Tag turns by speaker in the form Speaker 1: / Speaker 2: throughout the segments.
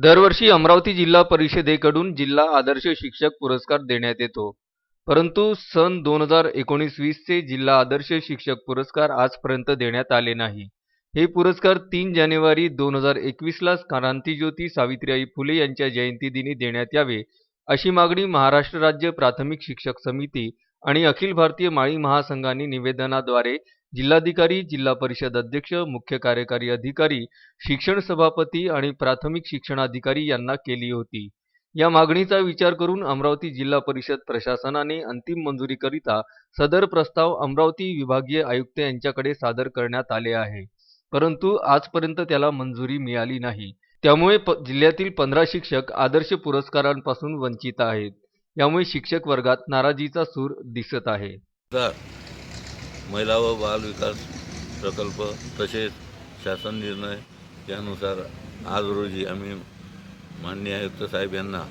Speaker 1: दरवर्षी अमरावती जिल्हा परिषदेकडून जिल्हा आदर्श शिक्षक पुरस्कार देण्यात येतो. परंतु सन दोन हजार एकोणीस वीसचे जिल्हा आदर्श शिक्षक पुरस्कार आजपर्यंत देण्यात आले नाही. हे पुरस्कार तीन जानेवारी दोन हजार एकवीसला क्रांतीज्योती सावित्रीबाई फुले यांच्या जयंतीदिनी देण्यात यावे अशी मागणी महाराष्ट्र राज्य प्राथमिक शिक्षक समिती आणि अखिल भारतीय माळी महासंघाने निवेदनाद्वारे जिल्हाधिकारी जिल्हा परिषद अध्यक्ष मुख्य कार्यकारी अधिकारी शिक्षण सभापती आणि प्राथमिक शिक्षणाधिकारी यांना केली होती. या मागणीचा विचार करून अमरावती जिल्हा परिषद प्रशासनाने अंतिम मंजुरीकरिता सदर प्रस्ताव अमरावती विभागीय आयुक्त यांच्याकडे सादर करण्यात आले आहे. परंतु आजपर्यंत त्याला मंजुरी मिळाली नाही. त्यामुळे प जिल्ह्यातील पंधरा शिक्षक आदर्श पुरस्कारांपासून वंचित आहेत. यामुळे शिक्षक वर्गात नाराजीचा सूर दिसत आहे.
Speaker 2: महिला व बाल विकास प्रकल्प तसेच शासन निर्णय यानुसार आज रोजी आम्ही माननीय आयुक्त साहेब यांना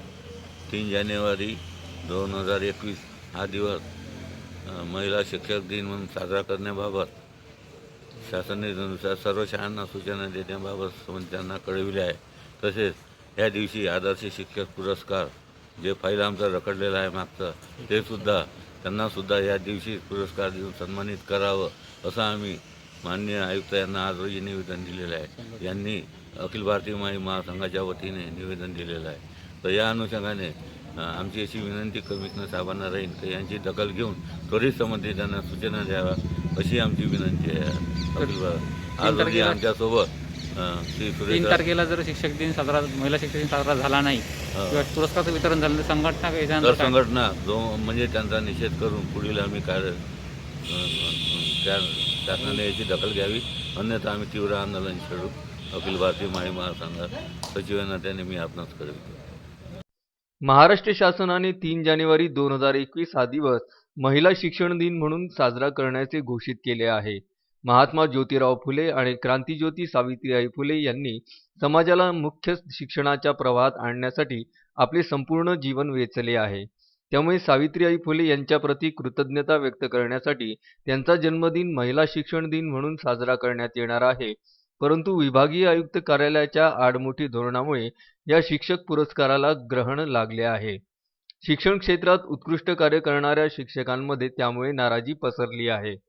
Speaker 2: तीन जानेवारी दोन हजार एकवीस हा दिवस महिला शिक्षक दिन म्हणून साजरा करण्याबाबत शासन निर्णयानुसार सर्व शाळांना सूचना देण्याबाबत त्यांना कळविले आहे. तसेच या दिवशी आदर्श शिक्षक पुरस्कार जे फाईल आमचं रखडलेलं आहे मागचं ते सुद्धा त्यांना सुद्धा या दिवशी पुरस्कार देऊन सन्मानित करावं असं आम्ही माननीय आयुक्त यांना आज रोजी निवेदन दिलेलं आहे. यांनी अखिल भारतीय माई महासंघाच्या वतीने निवेदन दिलेलं आहे. तर या अनुषंगाने आमची अशी विनंती कमिशनर साहेबांना राहील तर यांची दखल घेऊन त्वरित संबंधित त्यांना सूचना द्याव्या अशी आमची विनंती आहे. अखिल आज रोजी आमच्यासोबत
Speaker 3: तीन तारखेला जर शिक्षक दिन साजरा महिला शिक्षक दिन साजरा झाला नाही किंवा पुरस्काराचं वितरण झालं तर संघटना काही
Speaker 2: तर
Speaker 3: काय?
Speaker 2: संघटना जो म्हणजे त्यांचा निषेध करून पुढील आम्ही त्या शासनाने याची दखल घ्यावी. अन्यथा आम्ही तीव्र आंदोलन छेडू. अखिल भारतीय माही महासंघात सचिवांना त्याने मी आपणास कळवितो
Speaker 1: महाराष्ट्र शासनाने तीन जानेवारी दोन हजार एकवीस हा दिवस महिला शिक्षण दिन म्हणून साजरा करण्याचे घोषित केले आहे. महात्मा ज्योतिराव फुले आणि क्रांतीज्योती सावित्रीबाई फुले यांनी समाजाला मुख्य शिक्षणाच्या प्रवाहात आणण्यासाठी आपले संपूर्ण जीवन वेचले आहे. त्यामुळे सावित्रीबाई फुले यांच्याप्रती कृतज्ञता व्यक्त करण्यासाठी त्यांचा जन्मदिन महिला शिक्षण दिन म्हणून साजरा करण्यात येणार आहे. परंतु विभागीय आयुक्त कार्यालयाच्या आडमुठी धोरणामुळे या शिक्षक पुरस्काराला ग्रहण लागले आहे. शिक्षण क्षेत्रात उत्कृष्ट कार्य करणाऱ्या शिक्षकांमध्ये त्यामुळे नाराजी पसरली आहे.